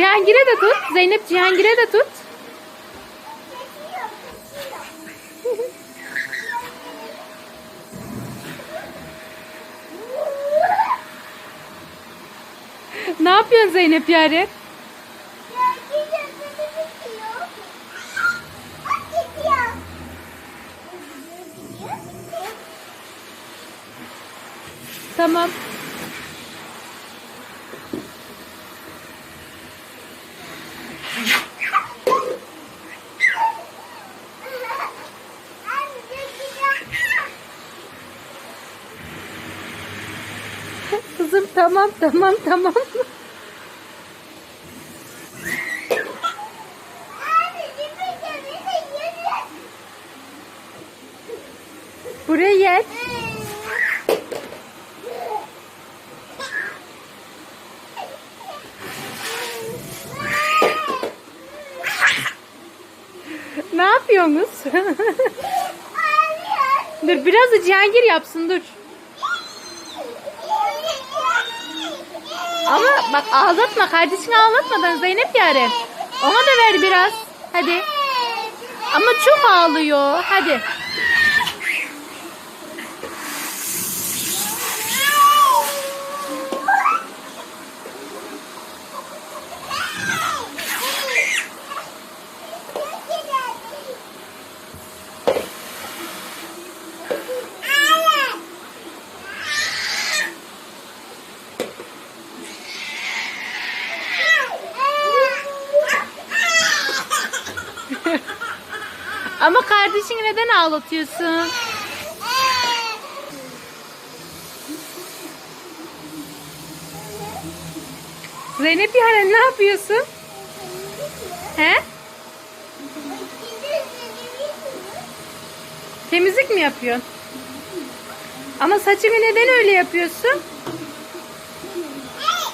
Cihangir'e de tut. Zeynep Cihangir'e de tut. ne yapıyorsun Zeynep Yaren? Tamam. Kızım tamam tamam tamam. Buraya gel. Ne yapıyorsunuz? dur biraz da Cihangir yapsın dur. Ama bak ağlatma kardeşini ağlatmadan Zeynep yani. Ona da ver biraz. Hadi. Ama çok ağlıyor. Hadi. Ama kardeşini neden ağlatıyorsun? Zeynep Yaren ne yapıyorsun? He? Temizlik mi yapıyorsun? Ama saçını neden öyle yapıyorsun?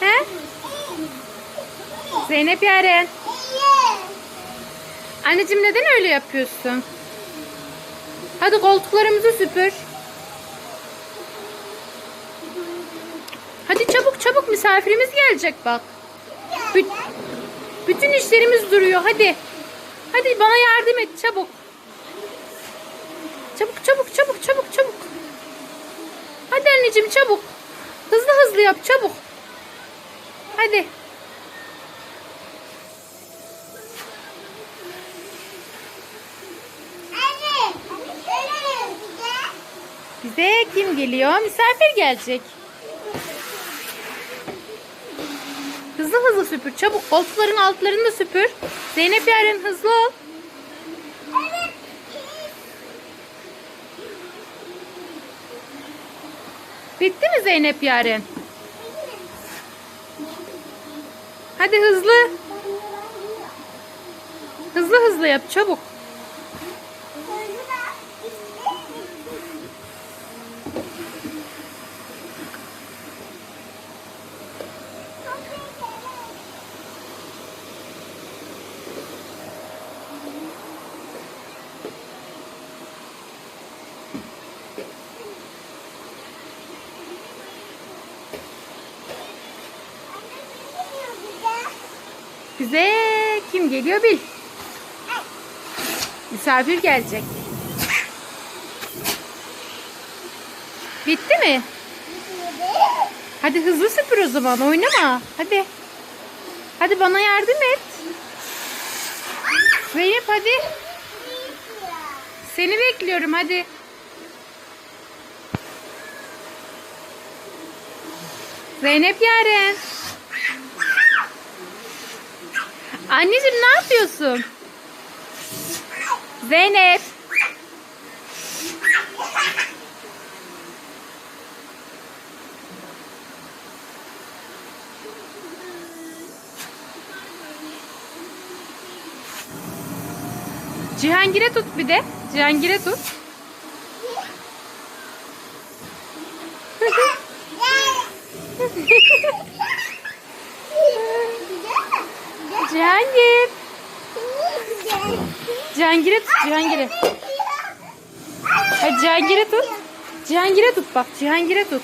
He? Zeynep Yaren. Anneciğim neden öyle yapıyorsun? Hadi koltuklarımızı süpür. Hadi çabuk çabuk misafirimiz gelecek bak. Bü- bütün işlerimiz duruyor hadi. Hadi bana yardım et çabuk. Çabuk çabuk çabuk çabuk çabuk. Hadi anneciğim çabuk. Hızlı hızlı yap çabuk. Hadi. Bize kim geliyor? Misafir gelecek. Hızlı hızlı süpür. Çabuk koltukların altlarını da süpür. Zeynep Yaren hızlı ol. Bitti mi Zeynep Yaren? Hadi hızlı. Hızlı hızlı yap çabuk. Bize kim geliyor bil. Misafir gelecek. Bitti mi? Hadi hızlı süpür o zaman oynama. Hadi. Hadi bana yardım et. Zeynep hadi. Seni bekliyorum hadi. Zeynep Yaren. Anneciğim ne yapıyorsun? Zeynep. Cihangir'e tut bir de. Cihangir'e tut. Cihangir. Cihangir'e tut Cihangir'e. Cihangir'e tut. Cihangir'e tut bak Cihangir'e tut.